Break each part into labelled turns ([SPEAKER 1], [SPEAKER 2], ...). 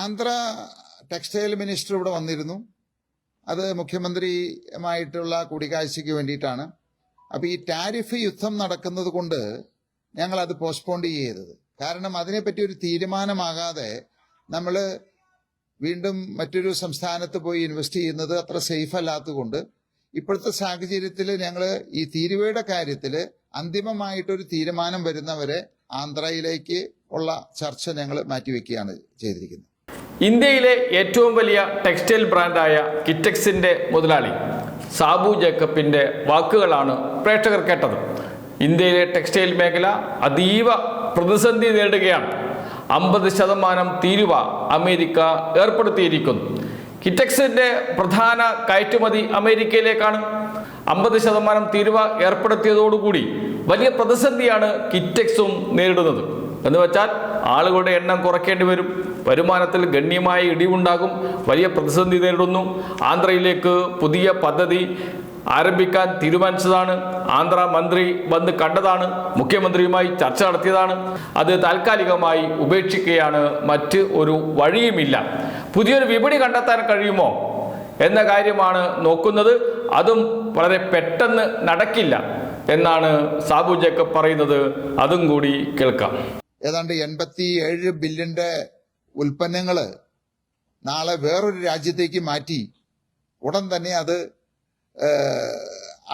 [SPEAKER 1] Andhra textile minister ഇവിടെ വന്നിരുന്നു. അത് മുഖ്യമന്ത്രിയുമായിട്ടുള്ള കൂടിക്കാഴ്ചയ്ക്ക് വേണ്ടിയിട്ടാണ്. അപ്പോൾ ഈ ടാരിഫ് യുദ്ധം നടക്കുന്നത് കൊണ്ട് ഞങ്ങൾ അത് പോസ്റ്റ്പോൺ ചെയ്തത് കാരണം അതിനെപ്പറ്റി ഒരു തീരുമാനമാകാതെ നമ്മൾ വീണ്ടും മറ്റൊരു സംസ്ഥാനത്ത് പോയി ഇൻവെസ്റ്റ് ചെയ്യുന്നത് അത്ര സേഫ് അല്ലാത്തതുകൊണ്ട് ഇപ്പോഴത്തെ സാഹചര്യത്തിൽ ഞങ്ങൾ ഈ തീരുവയുടെ കാര്യത്തിൽ അന്തിമമായിട്ടൊരു തീരുമാനം വരുന്നവരെ ആന്ധ്രയിലേക്ക് ഉള്ള ചർച്ച ഞങ്ങൾ മാറ്റിവെക്കുകയാണ് ചെയ്തിരിക്കുന്നത്.
[SPEAKER 2] ഇന്ത്യയിലെ ഏറ്റവും വലിയ ടെക്സ്റ്റൈൽ ബ്രാൻഡായ കിറ്റക്സിന്റെ മുതലാളി സാബു ജേക്കബിന്റെ വാക്കുകളാണ് പ്രേക്ഷകർ കേട്ടത്. ഇന്ത്യയിലെ ടെക്സ്റ്റൈൽ മേഖല അതീവ പ്രതിസന്ധി നേരിടുകയാണ്. അമ്പത് ശതമാനം തീരുവ അമേരിക്ക ഏർപ്പെടുത്തിയിരിക്കുന്നു. കിറ്റക്സിന്റെ പ്രധാന കയറ്റുമതി അമേരിക്കയിലേക്കാണ്. അമ്പത് ശതമാനം തീരുവ ഏർപ്പെടുത്തിയതോടുകൂടി വലിയ പ്രതിസന്ധിയാണ് കിറ്റക്സും നേരിടുന്നത്. എന്ന് വെച്ചാൽ ആളുകളുടെ എണ്ണം കുറയ്ക്കേണ്ടി വരും. വരുമാനത്തിൽ ഗണ്യമായ ഇടിവുണ്ടാകും. വലിയ പ്രതിസന്ധി നേരിടുന്നു. ആന്ധ്രയിലേക്ക് പുതിയ പദ്ധതി ആരംഭിക്കാൻ തീരുമാനിച്ചതാണ്. ആന്ധ്ര മന്ത്രി വന്ന് കണ്ടതാണ്. മുഖ്യമന്ത്രിയുമായി ചർച്ച നടത്തിയതാണ്. അത് താൽക്കാലികമായി ഉപേക്ഷിക്കുകയാണ്. മറ്റ് ഒരു വഴിയുമില്ല. പുതിയൊരു വിപണി കണ്ടെത്താൻ കഴിയുമോ എന്ന കാര്യമാണ് നോക്കുന്നത്. അതും വളരെ പെട്ടെന്ന് നടക്കില്ല എന്നാണ് സാബു ജേക്കബ് പറയുന്നത്. അതും കൂടി കേൾക്കാം.
[SPEAKER 1] ഏതാണ്ട് എൺപത്തി ഏഴ് ബില്യന്റെ ഉൽപ്പന്നങ്ങൾ നാളെ വേറൊരു രാജ്യത്തേക്ക് മാറ്റി ഉടൻ തന്നെ അത്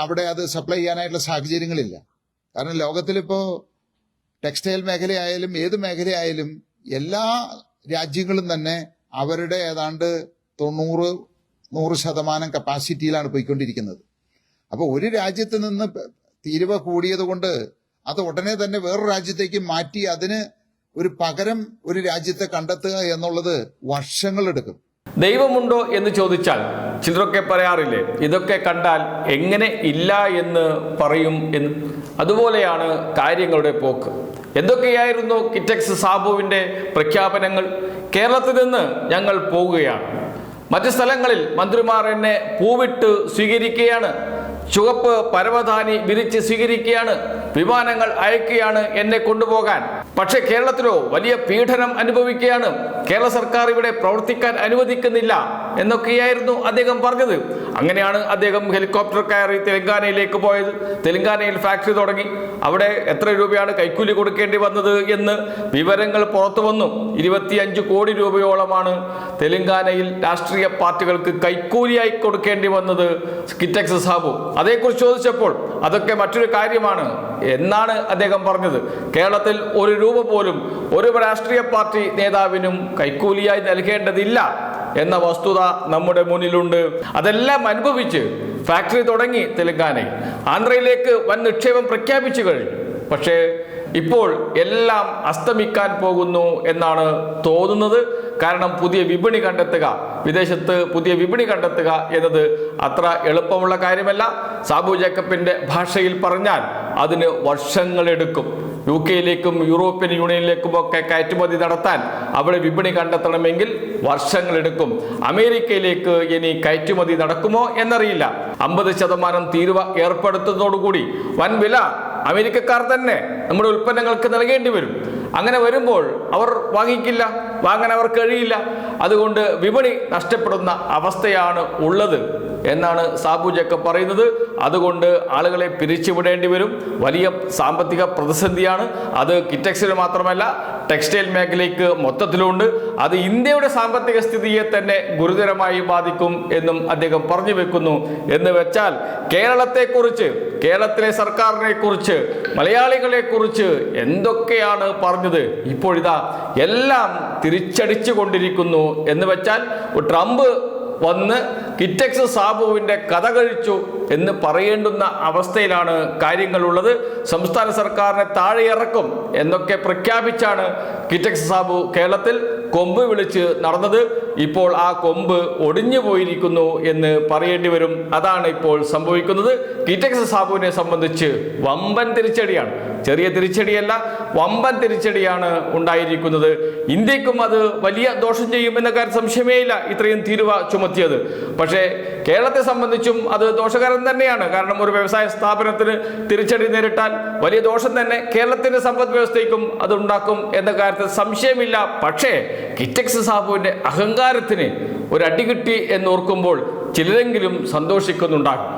[SPEAKER 1] അവിടെ അത് സപ്ലൈ ചെയ്യാനായിട്ടുള്ള സാഹചര്യങ്ങളില്ല. കാരണം ലോകത്തിലിപ്പോൾ ടെക്സ്റ്റൈൽ മേഖലയായാലും ഏത് മേഖലയായാലും എല്ലാ രാജ്യങ്ങളും തന്നെ അവരുടെ ഏതാണ്ട് തൊണ്ണൂറ് നൂറ് ശതമാനം കപ്പാസിറ്റിയിലാണ് പോയിക്കൊണ്ടിരിക്കുന്നത്. അപ്പോൾ ഒരു രാജ്യത്ത് നിന്ന് തീരുവ കൂടിയത് കൊണ്ട് അത് ഉടനെ തന്നെ വേറൊരു രാജ്യത്തേക്ക് മാറ്റി അതിന് ഒരു പകരം ഒരു രാജ്യത്തെ കണ്ടെത്തുക എന്നുള്ളത് വർഷങ്ങളെടുക്കും
[SPEAKER 2] ദൈവമുണ്ടോ എന്ന് ചോദിച്ചാൽ ചിലരൊക്കെ പറയാറില്ലേ ഇതൊക്കെ കണ്ടാൽ എങ്ങനെ ഇല്ല എന്ന് പറയും എന്ന്. അതുപോലെയാണ് കാര്യങ്ങളുടെ പോക്ക്. എന്തൊക്കെയായിരുന്നു കിറ്റക്സ് സാബുവിന്റെ പ്രഖ്യാപനങ്ങൾ? കേരളത്തിൽ നിന്ന് ഞങ്ങൾ പോവുകയാണ്. മറ്റ് സ്ഥലങ്ങളിൽ മന്ത്രിമാർ എന്നെ പൂവിട്ട് സ്വീകരിക്കുകയാണ്. ചുവപ്പ് പരവധാനി വിരിച്ച് സ്വീകരിക്കുകയാണ്. വിമാനങ്ങൾ അയക്കുകയാണ് എന്നെ കൊണ്ടുപോകാൻ. പക്ഷേ കേരളത്തിലോ വലിയ പീഡനം അനുഭവിക്കുകയാണ് കേരള സർക്കാർ ഇവിടെ പ്രവർത്തിക്കാൻ അനുവദിക്കുന്നില്ല എന്നൊക്കെയായിരുന്നു അദ്ദേഹം പറഞ്ഞത്. അങ്ങനെയാണ് അദ്ദേഹം ഹെലികോപ്റ്റർ കയറി തെലങ്കാനയിലേക്ക് പോയത്. തെലങ്കാനയിൽ ഫാക്ടറി തുടങ്ങി. അവിടെ എത്ര രൂപയാണ് കൈക്കൂലി കൊടുക്കേണ്ടി വന്നത് എന്ന് വിവരങ്ങൾ പുറത്തു വന്നു. ഇരുപത്തിയഞ്ച് കോടി രൂപയോളമാണ് തെലങ്കാനയിൽ രാഷ്ട്രീയ പാർട്ടികൾക്ക് കൈക്കൂലിയായി കൊടുക്കേണ്ടി വന്നത് കിറ്റക്സ് സാബു. അതേക്കുറിച്ച് ചോദിച്ചപ്പോൾ അതൊക്കെ മറ്റൊരു കാര്യമാണ്. എന്നാണ് അദ്ദേഹം പറഞ്ഞത്. കേരളത്തിൽ ഒരു രൂപ പോലും ഒരു രാഷ്ട്രീയ പാർട്ടി നേതാവിനും കൈക്കൂലിയായി നൽകേണ്ടതില്ല എന്ന വസ്തുത നമ്മുടെ മുന്നിലുണ്ട്. അതെല്ലാം അനുഭവിച്ച് ഫാക്ടറി തുടങ്ങി തെലങ്കാനയിൽ. ആന്ധ്രയിലേക്ക് വൻ നിക്ഷേപം പ്രഖ്യാപിച്ചു കഴിഞ്ഞു. പക്ഷേ ഇപ്പോൾ എല്ലാം അസ്തമിക്കാൻ പോകുന്നു എന്നാണ് തോന്നുന്നത്. കാരണം പുതിയ വിപണി കണ്ടെത്തുക വിദേശത്ത് പുതിയ വിപണി കണ്ടെത്തുക എന്നത് അത്ര എളുപ്പമുള്ള കാര്യമല്ല. സാബു ജേക്കബിന്റെ ഭാഷയിൽ പറഞ്ഞാൽ അതിന് വർഷങ്ങളെടുക്കും. യു കെയിലേക്കും യൂറോപ്യൻ യൂണിയനിലേക്കും ഒക്കെ കയറ്റുമതി നടത്താൻ അവിടെ വിപണി കണ്ടെത്തണമെങ്കിൽ വർഷങ്ങളെടുക്കും. അമേരിക്കയിലേക്ക് ഇനി കയറ്റുമതി നടക്കുമോ എന്നറിയില്ല. അമ്പത് ശതമാനം തീരുവ ഏർപ്പെടുത്തുന്നതോടുകൂടി വൻ വില അമേരിക്കക്കാർ തന്നെ നമ്മുടെ ഉൽപ്പന്നങ്ങൾക്ക് നൽകേണ്ടി വരും. അങ്ങനെ വരുമ്പോൾ അവർ വാങ്ങിക്കില്ല വാങ്ങാൻ അവർ കഴിയില്ല. അതുകൊണ്ട് വിപണി നഷ്ടപ്പെടുന്ന അവസ്ഥയാണ് ഉള്ളത്. എന്നാണ് സാബു ജക്കബ് പറയുന്നത്. അതുകൊണ്ട് ആളുകളെ പിരിച്ചുവിടേണ്ടി വരും. വലിയ സാമ്പത്തിക പ്രതിസന്ധിയാണ്. അത് കിറ്റക്സിന് മാത്രമല്ല ടെക്സ്റ്റൈൽ മേഖലയ്ക്ക് മൊത്തത്തിലുണ്ട് അത് ഇന്ത്യയുടെ സാമ്പത്തിക സ്ഥിതിയെ തന്നെ ഗുരുതരമായി ബാധിക്കും എന്നും അദ്ദേഹം പറഞ്ഞു വെക്കുന്നു. എന്ന് വെച്ചാൽ കേരളത്തെക്കുറിച്ച് കേരളത്തിലെ സർക്കാരിനെ കുറിച്ച് മലയാളികളെ കുറിച്ച് എന്തൊക്കെയാണ് പറഞ്ഞത്? ഇപ്പോഴിതാ എല്ലാം തിരിച്ചടിച്ചു കൊണ്ടിരിക്കുന്നു എന്ന് വെച്ചാൽ ട്രംപ് വന്ന് കിറ്റക്സ് സാബുവിന്റെ കഥ കഴിച്ചു എന്ന് പറയേണ്ടുന്ന അവസ്ഥയിലാണ് കാര്യങ്ങളുള്ളത്. സംസ്ഥാന സർക്കാരിനെ താഴെയിറക്കും എന്നൊക്കെ പ്രഖ്യാപിച്ചാണ് കിറ്റക്സ് സാബു കേരളത്തിൽ കൊമ്പ് വിളിച്ച് നടന്നത് ഇപ്പോൾ ആ കൊമ്പ് ഒടിഞ്ഞു പോയിരിക്കുന്നു എന്ന് പറയേണ്ടി വരും. അതാണ് ഇപ്പോൾ സംഭവിക്കുന്നത്. കിറ്റക്സ് സാബുവിനെ സംബന്ധിച്ച് വമ്പൻ തിരിച്ചടിയാണ്. ചെറിയ തിരിച്ചടിയല്ല വമ്പൻ തിരിച്ചടിയാണ് ഉണ്ടായിരിക്കുന്നത്. ഇന്ത്യക്കും അത് വലിയ ദോഷം ചെയ്യുമെന്ന കാര്യം സംശയമേ ഇല്ല ഇത്രയും തീരുവ ചുമത്തിയത്. പക്ഷേ കേരളത്തെ സംബന്ധിച്ചും അത് ദോഷകരം തന്നെയാണ്. കാരണം ഒരു വ്യവസായ സ്ഥാപനത്തിന് തിരിച്ചടി നേരിട്ടാൽ വലിയ ദോഷം തന്നെ കേരളത്തിന്റെ സമ്പദ് വ്യവസ്ഥയ്ക്കും അത് ഉണ്ടാക്കും എന്ന കാര്യത്തിൽ സംശയമില്ല. പക്ഷേ കിറ്റക്സ് സാബുവിന്റെ അഹങ്കാരത്തിന് ഒരു അടികിട്ടി എന്നോർക്കുമ്പോൾ ചിലരെങ്കിലും സന്തോഷിക്കുന്നുണ്ടാകും.